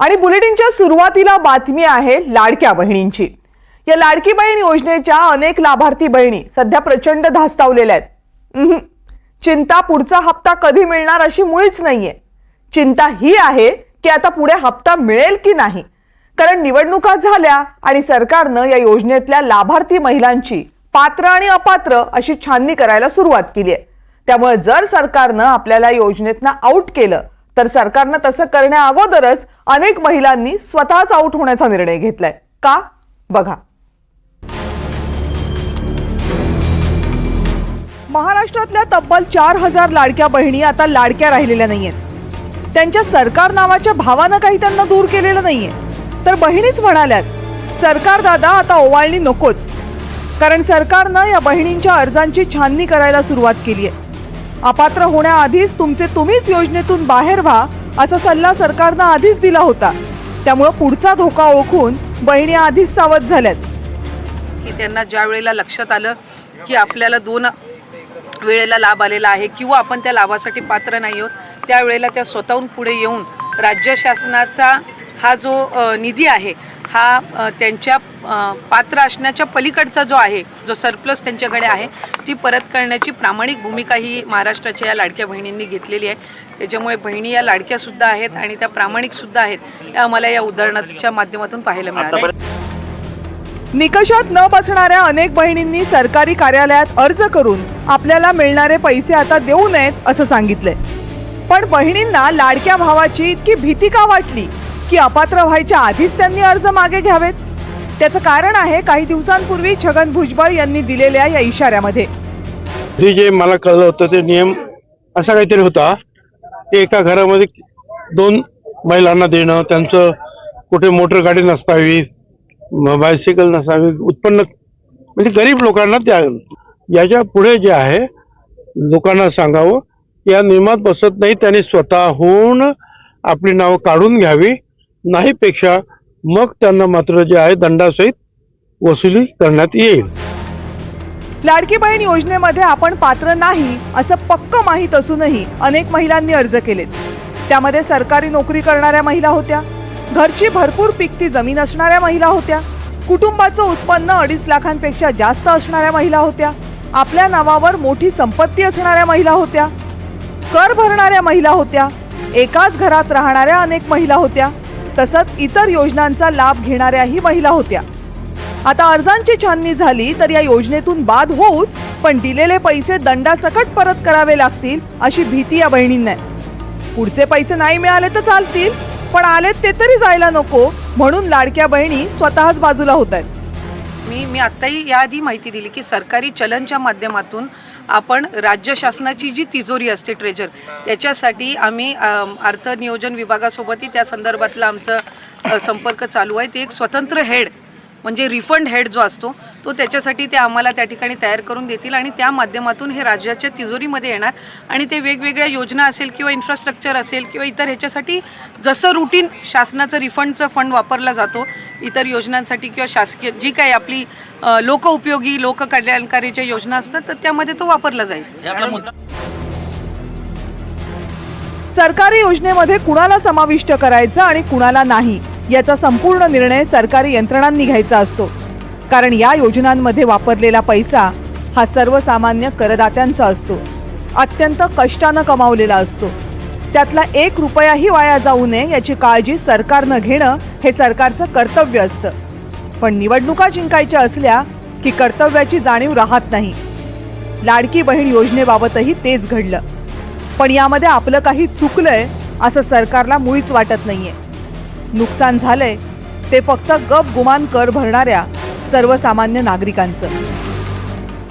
आणि बुलेटिनच्या सुरुवातीला बातमी आहे लाडक्या बहिणींची. या लाडकी बहीण योजनेच्या अनेक लाभार्थी बहिणी सध्या प्रचंड धास्तावलेल्या आहेत. चिंता पुढचा हप्ता कधी मिळणार अशी मुळीच नाहीये. चिंता ही आहे की आता पुढे हप्ता मिळेल की नाही. कारण निवडणुका झाल्या आणि सरकारनं या योजनेतल्या लाभार्थी महिलांची पात्र आणि अपात्र अशी छाननी करायला सुरुवात केली आहे. त्यामुळे जर सरकारनं आपल्याला योजनेतनं आऊट केलं तर सरकारनं तसं करण्या अगोदरच अनेक महिलांनी स्वतःच आऊट होण्याचा निर्णय घेतलाय. का? बघा. महाराष्ट्रातल्या तब्बल चार हजार लाडक्या बहिणी आता लाडक्या राहिलेल्या नाहीयेत. त्यांच्या सरकार नावाच्या भावानं काही त्यांना दूर केलेलं नाहीये. तर बहिणीच म्हणाल्यात सरकार दादा आता ओवाळणी नकोच. कारण सरकारनं या बहिणींच्या अर्जांची छाननी करायला सुरुवात केली आहे अपात्र होण्याआधीच तुमचे तुम्हीच योजनेतून बाहेर व्हा असा सल्ला सरकारनं आधीच दिला होता. त्यामुळं पुढचा धोका ओळखून बहिणी आधीच सावध झाल्यात. की त्यांना ज्या वेळेला लक्षात आलं की आपल्याला दोन वेळेला लाभ आलेला आहे किंवा आपण त्या लाभासाठी पात्र नाही आहोत त्यावेळेला त्या स्वतःहून पुढे येऊन राज्य शासनाचा हा जो निधी आहे हा त्यांच्या पात्र असण्याच्या पलीकडचा जो आहे जो सरप्लस त्यांच्याकडे आहे ती परत करण्याची प्रामाणिक भूमिका ही महाराष्ट्राच्या या लाडक्या बहिणींनी घेतलेली आहे. त्याच्यामुळे बहिणी या लाडक्यासुद्धा आहेत आणि त्या प्रामाणिकसुद्धा आहेत त्या आम्हाला या उदाहरणाच्या माध्यमातून पाहायला मिळाल्या निकषात न बसणाऱ्या अनेक बहिणींनी सरकारी कार्यालयात अर्ज करून आपल्याला मिळणारे पैसे आता देऊ नयेत असं सांगितलंय. पण बहिणींना लाडक्या भावाची इतकी भीती का वाटली? की अपात्र व्हायच्या आधीच त्यांनी अर्ज मागे घ्यावेत. त्याचं कारण आहे काही दिवसांपूर्वी छगन भुजबळ यांनी दिलेल्या या इशाऱ्यामध्ये. हे जे मला कळलं होतं ते नियम असा काहीतरी होता ते एका घरामध्ये दोन महिलांना देणं त्यांचं कुठे मोटर गाडी नसावी बायसिकल नसावी उत्पन्न म्हणजे गरीब लोकांना त्या याच्यापुढे जे आहे लोकांना सांगावं या नियमात बसत नाही त्यांनी स्वतःहून आपली नावं काढून घ्यावी नाहीपेक्षा मग त्यांना मात्र जे आहे दंडासहित वसुली करण्यात येईल. लाडकी बहीण योजनेमध्ये आपण पात्र नाही असं पक्क माहीत असूनही अनेक महिलांनी अर्ज केलेत. त्यामध्ये सरकारी नोकरी करणाऱ्या महिला होत्या घरची भरपूर पिकती जमीन असणाऱ्या महिला होत्या कुटुंबाचं उत्पन्न अडीच लाखांपेक्षा जास्त असणाऱ्या महिला होत्या आपल्या नावावर मोठी संपत्ती असणाऱ्या महिला होत्या कर भरणाऱ्या महिला होत्या एकाच घरात राहणाऱ्या अनेक महिला होत्या तसंच इतर योजनांचा लाभ घेणाऱ्याही महिला होत्या. आता अर्जांची छाननी झाली तर या योजनेतून बाद होऊच पण दिलेले पैसे दंडासकट परत करावे लागतील अशी भीती या बहिणींना आहे. पुढचे पैसे नाही मिळाले तर चालतील पण आलेत ते तरी जायला नको म्हणून लाडक्या बहिणी स्वतःच बाजूला होत आहेत. मी मी आत्ताही याआधी माहिती दिली की सरकारी चलनच्या माध्यमातून आपण राज्य शासनाची जी तिजोरी असते ट्रेजर त्याच्यासाठी आम्ही अर्थ नियोजन विभागासोबतही त्या संदर्भातला आमचं संपर्क चालू आहे. ते एक स्वतंत्र हेड म्हणजे रिफंड हेड जो असतो तो त्याच्यासाठी ते आम्हाला त्या ठिकाणी तयार करून देतील आणि त्या माध्यमातून हे राज्याच्या तिजोरीमध्ये येणार. आणि ते वेगवेगळ्या योजना असेल किंवा इन्फ्रास्ट्रक्चर असेल किंवा इतर ह्याच्यासाठी जसं रुटीन शासनाचं रिफंडचं फंड वापरला जातो इतर योजनांसाठी किंवा शासकीय जी काही आपली लोकउपयोगी लोककल्याणकारीच्या योजना असतात तर त्यामध्ये तो वापरला जाईल. सरकारी योजनेमध्ये कुणाला समाविष्ट करायचं आणि कुणाला नाही याचा संपूर्ण निर्णय सरकारी यंत्रणांनी घ्यायचा असतो. कारण या योजनांमध्ये वापरलेला पैसा हा सर्वसामान्य करदात्यांचा असतो. अत्यंत कष्टानं कमावलेला असतो. त्यातला एक रुपयाही वाया जाऊ नये याची काळजी सरकारनं घेणं हे सरकारचं कर्तव्य असतं. पण निवडणुका जिंकायच्या असल्या की कर्तव्याची जाणीव राहत नाही. लाडकी बहीण योजनेबाबतही तेच घडलं. पण यामध्ये आपलं काही चुकलंय असं सरकारला मुळीच वाटत नाहीये. नुकसान झालंय ते फक्त गप गुमान कर भरणाऱ्या सर्वसामान्य नागरिकांचं.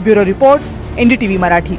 Bureau report NDTV Marathi.